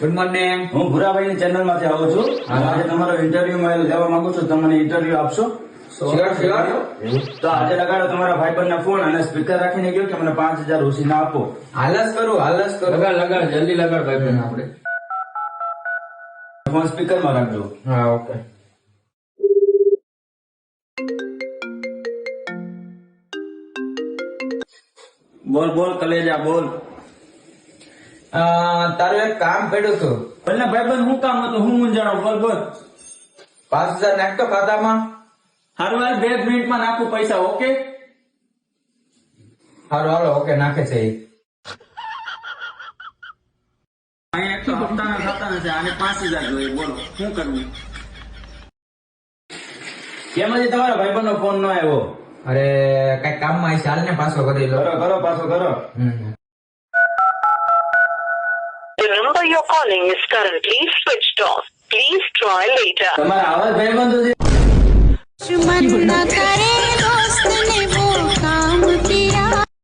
Good morning હું ભુરાભાઈ ની ચેનલમાંથી આવું છું. આજે તમારો ઇન્ટરવ્યુ લેવા માંગુ છું. તમને ઇન્ટરવ્યુ આપશો. તો આજે લગાડો તમારા ભાઈબંધ ના ફોન અને સ્પીકર રાખીને ગયો કે મને પાંચ હજાર ઉછીના આપો. હાલસ કરો હાલસ કરો. લગાડ લગાડ જલ્દી લગાડ ભાઈ બેન આપણે. ફોન સ્પીકરમાં રાખજો. હા ઓકે. બોલ બોલ કલેજા બોલ. તારું એક કામ પડ્યું હતું. ભલે ભાઈબંધ હું કામ હતું? હું મૂંઝાણો બોલ બોલ. પાંચ હજાર નાખતો ખાતામાં. હારું હાલ બે મિનિટમાં નાખું પૈસા ઓકે? સારું હાલો ઓકે નાખે છે અહીંયા તો હપ્તાના ખાતા નથી આને પાંચ હજાર જોઈએ બોલો. શું કરવું? એમાંથી તમારા ભાઈબંધ નો ફોન ન આવ્યો. અરે કઈ કામમાં માં ચાલ ને પાછો કરી લો. કરો કરો પાછો કરો. The number you're calling is currently switched off. Please try later.